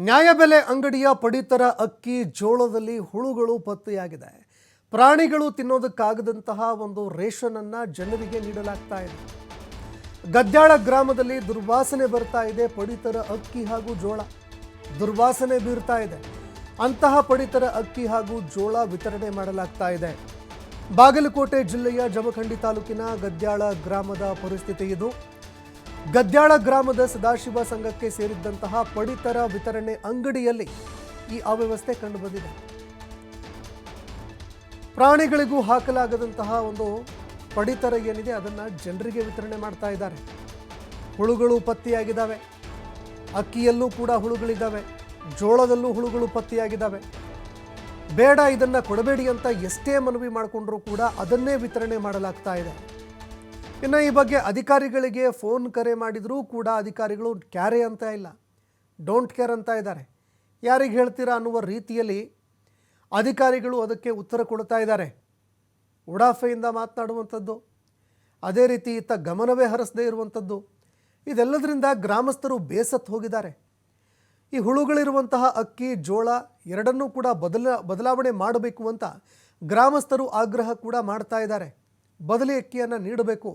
ನ್ಯಾಯಬೆಲೆ ಅಂಗಡಿಯ ಪಡಿತರ ಅಕ್ಕಿ ಜೋಳದಲ್ಲಿ ಹುಳುಗಳು ಪತ್ತೆಯಾಗಿದೆ. ಪ್ರಾಣಿಗಳು ತಿನ್ನೋದಕ್ಕಾಗದಂತಹ ಒಂದು ರೇಷನ್ ಅನ್ನ ಜನರಿಗೆ ನೀಡಲಾಗ್ತಾ ಇದೆ. ಗದ್ದಾಳ ಗ್ರಾಮದಲ್ಲಿ ದುರ್ವಾಸನೆ ಬರ್ತಾ ಇದೆ ಪಡಿತರ ಅಕ್ಕಿ ಹಾಗೂ ಜೋಳ. ದುರ್ವಾಸನೆ ಬೀರ್ತಾ ಇದೆ. ಅಂತಹ ಪಡಿತರ ಅಕ್ಕಿ ಹಾಗೂ ಜೋಳ ವಿತರಣೆ ಮಾಡಲಾಗ್ತಾ ಇದೆ. ಬಾಗಲಕೋಟೆ ಜಿಲ್ಲೆಯ ಜಮಖಂಡಿ ತಾಲೂಕಿನ ಗದ್ಯಾಳ ಗ್ರಾಮದ ಪರಿಸ್ಥಿತಿ ಇದು. ಗದ್ಯಾಳ ಗ್ರಾಮದ ಸದಾಶಿವ ಸಂಘಕ್ಕೆ ಸೇರಿದ್ದಂತಹ ಪಡಿತರ ವಿತರಣೆ ಅಂಗಡಿಯಲ್ಲಿ ಈ ಅವ್ಯವಸ್ಥೆ ಕಂಡುಬಂದಿದೆ. ಪ್ರಾಣಿಗಳಿಗೂ ಹಾಕಲಾಗದಂತಹ ಒಂದು ಪಡಿತರ ಏನಿದೆ, ಅದನ್ನು ಜನರಿಗೆ ವಿತರಣೆ ಮಾಡ್ತಾ ಇದ್ದಾರೆ. ಹುಳುಗಳು ಪತ್ತೆಯಾಗಿದ್ದಾವೆ. ಅಕ್ಕಿಯಲ್ಲೂ ಕೂಡ ಹುಳುಗಳಿದ್ದಾವೆ. ಜೋಳದಲ್ಲೂ ಹುಳುಗಳು ಪತ್ತೆಯಾಗಿದ್ದಾವೆ. ಬೇಡ, ಇದನ್ನು ಕೊಡಬೇಡಿ ಅಂತ ಎಷ್ಟೇ ಮನವಿ ಮಾಡಿಕೊಂಡ್ರೂ ಕೂಡ ಅದನ್ನೇ ವಿತರಣೆ ಮಾಡಲಾಗ್ತಾ ಇದೆ. ಇನ್ನು ಈ ಬಗ್ಗೆ ಅಧಿಕಾರಿಗಳಿಗೆ ಫೋನ್ ಕರೆ ಮಾಡಿದರೂ ಕೂಡ ಅಧಿಕಾರಿಗಳು ಕ್ಯಾರೆ ಅಂತ ಇಲ್ಲ. ಡೋಂಟ್ ಕೇರ್ ಅಂತ ಇದ್ದಾರೆ. ಯಾರಿಗೆ ಹೇಳ್ತೀರಾ ಅನ್ನುವ ರೀತಿಯಲ್ಲಿ ಅಧಿಕಾರಿಗಳು ಅದಕ್ಕೆ ಉತ್ತರ ಕೊಡ್ತಾ ಇದ್ದಾರೆ. ಉಡಾಫೆಯಿಂದ ಮಾತನಾಡುವಂಥದ್ದು, ಅದೇ ರೀತಿ ಇತ್ತ ಗಮನವೇ ಹರಿಸದೇ ಇರುವಂಥದ್ದು, ಇದೆಲ್ಲದರಿಂದ ಗ್ರಾಮಸ್ಥರು ಬೇಸತ್ತು ಹೋಗಿದ್ದಾರೆ. ಈ ಹುಳುಗಳಿರುವಂತಹ ಅಕ್ಕಿ, ಜೋಳ ಎರಡನ್ನೂ ಕೂಡ ಬದಲ, ಬದಲಾವಣೆ ಮಾಡಬೇಕು ಅಂತ ಗ್ರಾಮಸ್ಥರು ಆಗ್ರಹ ಕೂಡ ಮಾಡ್ತಾ ಇದ್ದಾರೆ. ಬದಲಿ ಅಕ್ಕಿಯನ್ನು ನೀಡಬೇಕು.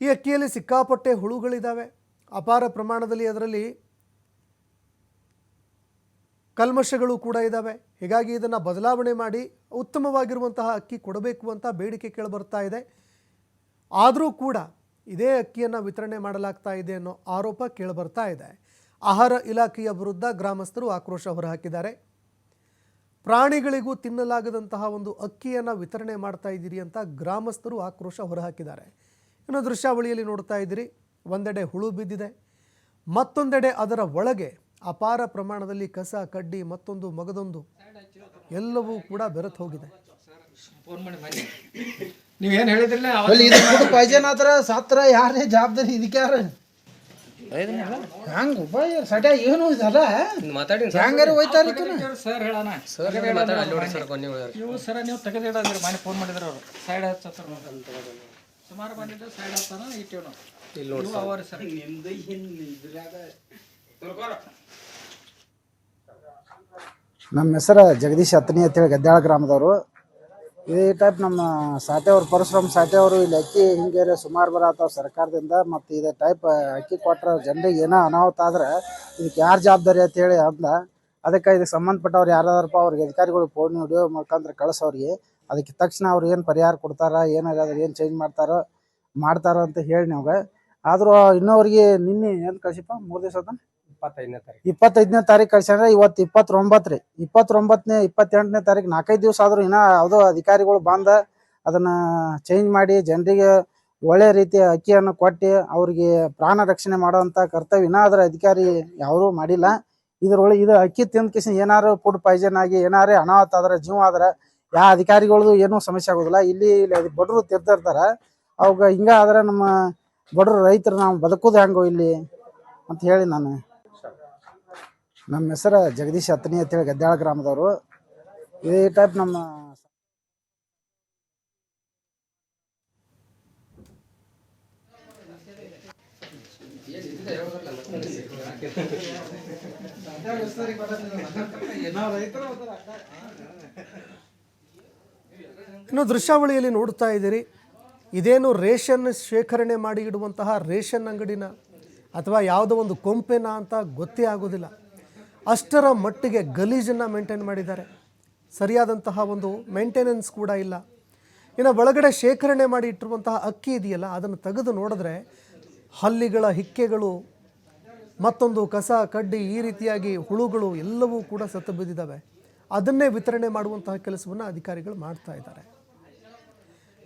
ಈ ಅಕ್ಕಿಯಲ್ಲಿ ಸಿಕ್ಕಾಪಟ್ಟೆ ಹುಳುಗಳಿದ್ದಾವೆ ಅಪಾರ ಪ್ರಮಾಣದಲ್ಲಿ ಅದರಲ್ಲಿ ಕಲ್ಮಶಗಳು ಕೂಡ ಇದ್ದಾವೆ ಹೀಗಾಗಿ ಇದನ್ನು ಬದಲಾವಣೆ ಮಾಡಿ ಉತ್ತಮವಾಗಿರುವಂತಹ ಅಕ್ಕಿ ಕೊಡಬೇಕು ಅಂತ ಬೇಡಿಕೆ ಕೇಳಿಬರ್ತಾ ಇದೆ. ಆದರೂ ಕೂಡ ಇದೇ ಅಕ್ಕಿಯನ್ನು ವಿತರಣೆ ಮಾಡಲಾಗ್ತಾ ಇದೆ ಅನ್ನೋ ಆರೋಪ ಕೇಳಿಬರ್ತಾ ಇದೆ. ಆಹಾರ ಇಲಾಖೆಯ ವಿರುದ್ಧ ಗ್ರಾಮಸ್ಥರು ಆಕ್ರೋಶ ಹೊರಹಾಕಿದ್ದಾರೆ. ಪ್ರಾಣಿಗಳಿಗೂ ತಿನ್ನಲಾಗದಂತಹ ಒಂದು ಅಕ್ಕಿಯನ್ನು ವಿತರಣೆ ಮಾಡ್ತಾ ಇದ್ದೀರಿ ಅಂತ ಗ್ರಾಮಸ್ಥರು ಆಕ್ರೋಶ ಹೊರಹಾಕಿದ್ದಾರೆ. ಇನ್ನು ದೃಶ್ಯಾವಳಿಯಲ್ಲಿ ನೋಡ್ತಾ ಇದ್ದೀರಿ ಒಂದೆಡೆ ಹುಳು ಬಿದ್ದಿದೆ ಮತ್ತೊಂದೆಡೆ ಅದರ ಒಳಗೆ ಅಪಾರ ಪ್ರಮಾಣದಲ್ಲಿ ಕಸ ಕಡ್ಡಿ ಮತ್ತೊಂದು ಮಗದೊಂದು ಎಲ್ಲವೂ ಕೂಡ ಬೆರೆತು ಹೋಗಿದೆ. ನೀವೇನು ಹೇಳಿದ್ರಲ್ಲ ಸಾತ್ರ ಯಾರೇ ಜವಾಬ್ದಾರಿ ಇದಕ್ಕೆ ಯಾರು? ಹಂಗ ಉಪಾಯ ಸಟ ಏನು ಇದಲ್ಲ? ಹಂಗಾರೆ ಹೋಯ್ತಾರ ಸರ್ ಹೇಳಣ. ಇವು ಸರ ನೀವು ತೆಗೆದಿಡಂದ್ರಿ ಮನೆ ಫೋನ್ ಮಾಡಿದ್ರು ಅವರು. ಸೈಡ್ ಹಚ್ಚತ್ರ ಸುಮಾರು ಬಂದಿದ್ದು ಸೈಡ್ ಹತ್ತಾನ ಇಟ್ಟಿವ್ ನಾವು ನೋಡಿ ಅವರು ಸರ್. ನಮ್ಮ ಹೆಸರು ಜಗದೀಶ್ ಅತ್ನಿ ಅಂತೇಳಿ ಗದ್ದಾಳ ಗ್ರಾಮದವರು. ಈ ಟೈಪ್ ನಮ್ಮ ಸಾಟೆಯವರು ಪರಶುರಾಮ್ ಸಾಟೆಯವರು ಇಲ್ಲಿ ಅಕ್ಕಿ ಹಿಂಗೇರಿ ಸುಮಾರು ಬರತ್ತಾವ ಸರ್ಕಾರದಿಂದ ಮತ್ತು ಇದೇ ಟೈಪ್ ಅಕ್ಕಿ ಕೊಟ್ರೆ ಜನರಿಗೆ ಏನೋ ಅನಾಹುತ ಆದ್ರೆ ಇದಕ್ಕೆ ಯಾರು ಜವಾಬ್ದಾರಿ ಅಂತೇಳಿ ಅಂದ ಅದಕ್ಕೆ ಇದಕ್ಕೆ ಸಂಬಂಧಪಟ್ಟವ್ರು ಯಾರಾದ್ರಪ್ಪ ಅವ್ರಿಗೆ ಅಧಿಕಾರಿಗಳು ಫೋನ್ ವಿಡಿಯೋ ಮುಖಾಂತರ ಕಳಿಸೋರಿಗೆ ಅದಕ್ಕೆ ತಕ್ಷಣ ಅವ್ರು ಏನು ಪರಿಹಾರ ಕೊಡ್ತಾರ ಏನಾದ್ರೂ ಏನು ಚೇಂಜ್ ಮಾಡ್ತಾರೋ ಮಾಡ್ತಾರೋ ಅಂತ ಹೇಳಿ ನಮ್ಗೆ ಆದರೂ ಇನ್ನೊಬ್ರಿಗೆ ನಿನ್ನೆ ಏನ್ ಕಳಿಸಿಪ್ಪ? ಮೂರ್ ದಿವಸ ಆತ? ಇಪ್ಪತ್ತೈದನೇ ತಾರೀಕು. ಇಪ್ಪತ್ತೈದನೇ ತಾರೀಕು ಕಳ್ಸ್ಯಾರ ಇವತ್ತು ಇಪ್ಪತ್ತೊಂಬತ್ತು ರೀ ಇಪ್ಪತ್ತೊಂಬತ್ತನೇ ಇಪ್ಪತ್ತೆಂಟನೇ ತಾರೀಕು ನಾಲ್ಕೈದು ದಿವಸ ಆದ್ರೂ ಇನ್ನ ಯಾವುದೋ ಅಧಿಕಾರಿಗಳು ಬಂದ ಅದನ್ನ ಚೇಂಜ್ ಮಾಡಿ ಜನರಿಗೆ ಒಳ್ಳೆ ರೀತಿಯ ಅಕ್ಕಿಯನ್ನು ಕೊಟ್ಟು ಅವ್ರಿಗೆ ಪ್ರಾಣ ರಕ್ಷಣೆ ಮಾಡುವಂತ ಕರ್ತವ್ಯ ಇನ್ನ ಅದರ ಅಧಿಕಾರಿ ಯಾವುದೂ ಮಾಡಿಲ್ಲ. ಇದ್ರೊಳಗೆ ಇದು ಅಕ್ಕಿ ತಿಂದ ಕಿಸಿನ ಏನಾರು ಫುಡ್ ಪಾಯ್ಸನ್ ಆಗಿ ಏನಾರ ಅನಾಹುತ ಆದ್ರೆ ಜೀವ ಆದ್ರ ಯಾವ ಅಧಿಕಾರಿಗಳದು ಏನೂ ಸಮಸ್ಯೆ ಆಗೋದಿಲ್ಲ. ಇಲ್ಲಿ ಇಲ್ಲಿ ಅದು ಬಡವರು ತಿರ್ತಿರ್ತಾರ ಅವಾಗ ಹಿಂಗ ಆದ್ರೆ ನಮ್ಮ ಬಡವರು ರೈತರು ನಾವು ಬದುಕೋದು ಹೆಂಗೋ ಇಲ್ಲಿ ಅಂತ ಹೇಳಿ ನಾನು. ನಮ್ಮ ಹೆಸರು ಜಗದೀಶ್ ಹತ್ತನಿ ಅಂತೇಳಿ ಗದ್ದಾಳ ಗ್ರಾಮದವರು. ಇದೇ ಟೈಪ್ ನಮ್ಮ ಇನ್ನು ದೃಶ್ಯಾವಳಿಯಲ್ಲಿ ನೋಡ್ತಾ ಇದ್ದೀರಿ. ಇದೇನು ರೇಷನ್ ಶೇಖರಣೆ ಮಾಡಿ ಇಡುವಂತಹ ರೇಷನ್ ಅಂಗಡಿನ ಅಥವಾ ಯಾವುದೋ ಒಂದು ಕೊಂಪೆನ ಅಂತ ಗೊತ್ತೇ ಆಗೋದಿಲ್ಲ. ಅಷ್ಟರ ಮಟ್ಟಿಗೆ ಗಲೀಜನ್ನು ಮೇಂಟೈನ್ ಮಾಡಿದ್ದಾರೆ. ಸರಿಯಾದಂತಹ ಒಂದು ಮೇಂಟೆನೆನ್ಸ್ ಕೂಡ ಇಲ್ಲ. ಇನ್ನು ಒಳಗಡೆ ಶೇಖರಣೆ ಮಾಡಿ ಇಟ್ಟಿರುವಂತಹ ಅಕ್ಕಿ ಇದೆಯಲ್ಲ, ಅದನ್ನು ತೆಗೆದು ನೋಡಿದ್ರೆ ಹಲ್ಲಿಗಳ ಹಿಕ್ಕೆಗಳು, ಮತ್ತೊಂದು ಕಸ, ಕಡ್ಡಿ ಈ ರೀತಿಯಾಗಿ ಹುಳುಗಳು ಎಲ್ಲವೂ ಕೂಡ ಸತ್ತು ಬಿದ್ದಿದ್ದಾವೆ. ಅದನ್ನೇ ವಿತರಣೆ ಮಾಡುವಂತಹ ಕೆಲಸವನ್ನು ಅಧಿಕಾರಿಗಳು ಮಾಡ್ತಾ ಇದ್ದಾರೆ.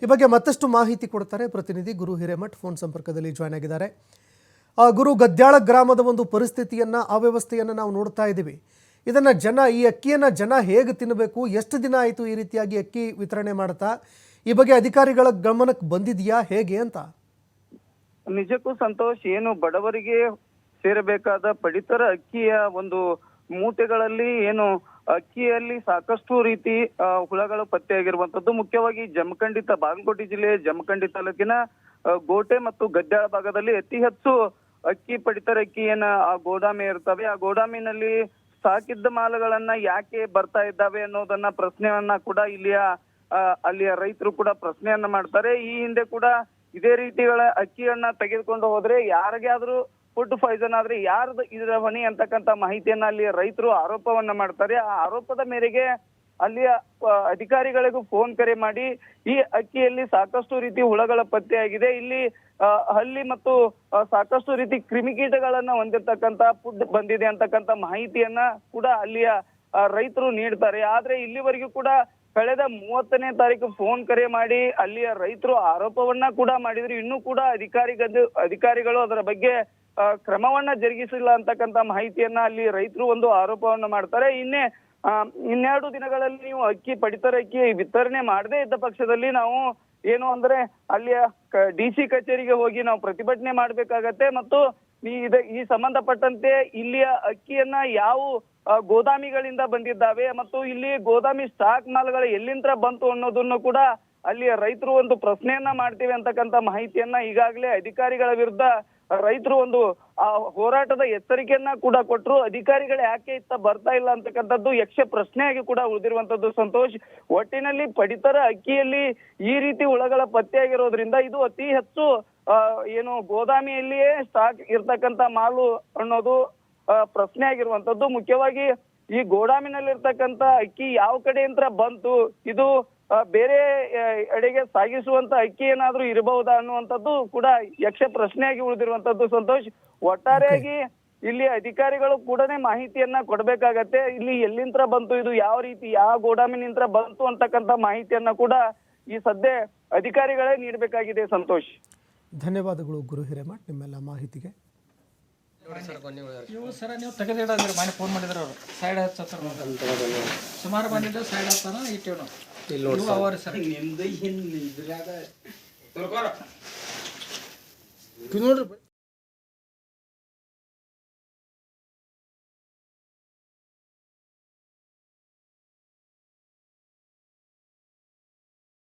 ಈ ಬಗ್ಗೆ ಮತ್ತಷ್ಟು ಮಾಹಿತಿ ಕೊಡ್ತಾರೆ ಪ್ರತಿನಿಧಿ ಗುರು ಹಿರೇಮಠ್. ಫೋನ್ ಸಂಪರ್ಕದಲ್ಲಿ ಜಾಯ್ನ್ ಆಗಿದ್ದಾರೆ. ಗುರು ಗದ್ಯಾಳ ಗ್ರಾಮದ ಒಂದು ಪರಿಸ್ಥಿತಿಯನ್ನು ಅವ್ಯವಸ್ಥೆಯನ್ನು ನಾವು ನೋಡ್ತಾ ಇದ್ದೀವಿ. ಇದನ್ನು ಜನ, ಈ ಅಕ್ಕಿಯನ್ನು ಜನ ಹೇಗೆ ತಿನ್ನಬೇಕು, ಎಷ್ಟು ದಿನ ಆಯಿತು ಈ ರೀತಿಯಾಗಿ ಅಕ್ಕಿ ವಿತರಣೆ ಮಾಡ್ತಾ, ಈ ಬಗ್ಗೆ ಅಧಿಕಾರಿಗಳ ಗಮನಕ್ಕೆ ಬಂದಿದೆಯಾ, ಹೇಗೆ ಅಂತ? ನಿಜಕ್ಕೂ ಸಂತೋಷ್, ಏನು ಬಡವರಿಗೆ ಸೇರಬೇಕಾದ ಪಡಿತರ ಅಕ್ಕಿಯ ಒಂದು ಮೂಟೆಗಳಲ್ಲಿ ಏನು ಅಕ್ಕಿಯಲ್ಲಿ ಸಾಕಷ್ಟು ರೀತಿ ಹುಳಗಳು ಪತ್ತೆಯಾಗಿರುವಂತದ್ದು ಮುಖ್ಯವಾಗಿ ಜಮಖಂಡಿ ಬಾಗಲಕೋಟೆ ಜಿಲ್ಲೆಯ ಜಮಖಂಡಿ ತಾಲೂಕಿನ ಗೋಟೆ ಮತ್ತು ಗದ್ದಾಳ ಭಾಗದಲ್ಲಿ ಅತಿ ಹೆಚ್ಚು ಅಕ್ಕಿ ಪಡಿತರ ಅಕ್ಕಿಯನ್ನ ಆ ಗೋದಾಮಿ ಇರ್ತವೆ. ಆ ಗೋದಾಮಿನಲ್ಲಿ ಸಾಕಿದ್ದ ಮಾಲುಗಳನ್ನ ಯಾಕೆ ಬರ್ತಾ ಇದ್ದಾವೆ ಅನ್ನೋದನ್ನ ಪ್ರಶ್ನೆಯನ್ನ ಕೂಡ ಇಲ್ಲಿಯ ಅಲ್ಲಿಯ ರೈತರು ಕೂಡ ಪ್ರಶ್ನೆಯನ್ನ ಮಾಡ್ತಾರೆ. ಈ ಹಿಂದೆ ಕೂಡ ಇದೇ ರೀತಿಗಳ ಅಕ್ಕಿಯನ್ನ ತೆಗೆದುಕೊಂಡು ಹೋದ್ರೆ ಯಾರಿಗಾದ್ರೂ ಫುಡ್ ಪಾಯ್ಸನ್ ಆದ್ರೆ ಯಾರ್ದು ಇದರ ಹೊಣೆ ಅಂತಕ್ಕಂತ ಮಾಹಿತಿಯನ್ನ ಅಲ್ಲಿ ರೈತರು ಆರೋಪವನ್ನ ಮಾಡ್ತಾರೆ. ಆ ಆರೋಪದ ಮೇರೆಗೆ ಅಲ್ಲಿಯ ಅಧಿಕಾರಿಗಳಿಗೂ ಫೋನ್ ಕರೆ ಮಾಡಿ ಈ ಅಕ್ಕಿಯಲ್ಲಿ ಸಾಕಷ್ಟು ರೀತಿ ಹುಳಗಳ ಪತ್ತೆಯಾಗಿದೆ ಇಲ್ಲಿ ಹಲ್ಲಿ ಮತ್ತು ಸಾಕಷ್ಟು ರೀತಿ ಕ್ರಿಮಿಕೀಟಗಳನ್ನ ಹೊಂದಿರತಕ್ಕಂತ ಫುಡ್ ಬಂದಿದೆ ಅಂತಕ್ಕಂತ ಮಾಹಿತಿಯನ್ನ ಕೂಡ ಅಲ್ಲಿಯ ರೈತರು ನೀಡ್ತಾರೆ. ಆದ್ರೆ ಇಲ್ಲಿವರೆಗೂ ಕೂಡ ಕಳೆದ ಮೂವತ್ತನೇ ತಾರೀಕು ಫೋನ್ ಕರೆ ಮಾಡಿ ಅಲ್ಲಿಯ ರೈತರು ಆರೋಪವನ್ನ ಕೂಡ ಮಾಡಿದ್ರು. ಇನ್ನೂ ಕೂಡ ಅಧಿಕಾರಿಗಳು ಅಧಿಕಾರಿಗಳು ಅದರ ಬಗ್ಗೆ ಕ್ರಮವನ್ನ ಜರುಗಿಸಿಲ್ಲ ಅಂತಕ್ಕಂತ ಮಾಹಿತಿಯನ್ನ ಅಲ್ಲಿ ರೈತರು ಒಂದು ಆರೋಪವನ್ನ ಮಾಡ್ತಾರೆ. ಇನ್ನೇ ಇನ್ನೆರಡು ದಿನಗಳಲ್ಲಿ ನೀವು ಅಕ್ಕಿ ಪಡಿತರ ಅಕ್ಕಿ ವಿತರಣೆ ಮಾಡದೇ ಇದ್ದ ಪಕ್ಷದಲ್ಲಿ ನಾವು ಏನು ಅಂದ್ರೆ ಅಲ್ಲಿಯ ಡಿ ಸಿ ಕಚೇರಿಗೆ ಹೋಗಿ ನಾವು ಪ್ರತಿಭಟನೆ ಮಾಡ್ಬೇಕಾಗತ್ತೆ ಮತ್ತು ಈ ಇದ, ಈ ಸಂಬಂಧಪಟ್ಟಂತೆ ಇಲ್ಲಿಯ ಅಕ್ಕಿಯನ್ನ ಯಾವ ಗೋದಾಮಿಗಳಿಂದ ಬಂದಿದ್ದಾವೆ ಮತ್ತು ಇಲ್ಲಿ ಗೋದಾಮಿ ಸ್ಟಾಕ್ ಮಾಲ್ಗಳು ಎಲ್ಲಿಂದ ಬಂತು ಅನ್ನೋದನ್ನು ಕೂಡ ಅಲ್ಲಿಯ ರೈತರು ಒಂದು ಪ್ರಶ್ನೆಯನ್ನ ಮಾಡ್ತೀವಿ ಅಂತಕ್ಕಂತ ಮಾಹಿತಿಯನ್ನ ಈಗಾಗಲೇ ಅಧಿಕಾರಿಗಳ ವಿರುದ್ಧ ರೈತರು ಒಂದು, ಆ ಹೋರಾಟದ ಎಚ್ಚರಿಕೆಯನ್ನ ಕೂಡ ಕೊಟ್ಟರು ಅಧಿಕಾರಿಗಳು ಯಾಕೆ ಇತ್ತ ಬರ್ತಾ ಇಲ್ಲ ಅಂತಕ್ಕಂಥದ್ದು ಯಕ್ಷ ಪ್ರಶ್ನೆಯಾಗಿ ಕೂಡ ಉಳಿದಿರುವಂತದ್ದು ಸಂತೋಷ್, ಒಟ್ಟಿನಲ್ಲಿ ಪಡಿತರ ಅಕ್ಕಿಯಲ್ಲಿ ಈ ರೀತಿ ಹುಳಗಳ ಪತ್ತೆಯಾಗಿರೋದ್ರಿಂದ ಇದು ಅತಿ ಹೆಚ್ಚು ಏನು ಗೋದಾಮಿಯಲ್ಲಿಯೇ ಸ್ಟಾಕ್ ಇರ್ತಕ್ಕಂತ ಮಾಲು ಅನ್ನೋದು ಪ್ರಶ್ನೆ ಆಗಿರುವಂತದ್ದು ಮುಖ್ಯವಾಗಿ ಈ ಗೋಡಾಮಿನಲ್ಲಿರ್ತಕ್ಕಂತ ಅಕ್ಕಿ ಯಾವ ಕಡೆಯಿಂದ ಬಂತು? ಇದು ಬೇರೆ ಎಡೆಗೆ ಸಾಗಿಸುವಂತ ಅಕ್ಕಿ ಏನಾದ್ರೂ ಇರಬಹುದಾ ಅನ್ನುವಂಥದ್ದು ಕೂಡ ಯಕ್ಷ ಪ್ರಶ್ನೆಯಾಗಿ ಉಳಿದಿರುವಂತದ್ದು ಸಂತೋಷ್ ಒಟ್ಟಾರೆಯಾಗಿ ಇಲ್ಲಿ ಅಧಿಕಾರಿಗಳು ಕೂಡನೇ ಮಾಹಿತಿಯನ್ನ ಕೊಡ್ಬೇಕಾಗತ್ತೆ. ಇಲ್ಲಿ ಎಲ್ಲಿಂತ್ರ ಬಂತು ಇದು ಯಾವ ರೀತಿ ಯಾವ ಗೋಡಾಮಿನಿಂತ್ರ ಬಂತು ಅಂತಕ್ಕಂತ ಮಾಹಿತಿಯನ್ನ ಕೂಡ ಈ ಸದ್ಯ ಅಧಿಕಾರಿಗಳೇ ನೀಡಬೇಕಾಗಿದೆ ಸಂತೋಷ್. ಧನ್ಯವಾದಗಳು ಗುರು ಹಿರೇಮಠ್ ನಿಮ್ಮೆಲ್ಲ ಮಾಹಿತಿಗೆ. ನೋಡಿ ಸರ್ ಬನ್ನಿ ಉಳಿದವ್ರು. ಇವು ಸರ ನೀವು ತೆಗೆದಿಡಂದ್ರಿ ಮನೆ ಫೋನ್ ಮಾಡಿದ್ರು ಅವರು. ಸೈಡ್ ಹಚ್ಚತ್ರ ಸುಮಾರು ಬಂದಿದ್ದು ಸೈಡ್ ಹತ್ತಾನ ಇಟ್ಟಿವ್ ನಾವು ಇಲ್ಲಿ ನೋಡಿ ಅವರಿ ಸರ್. ನೋಡ್ರಿ.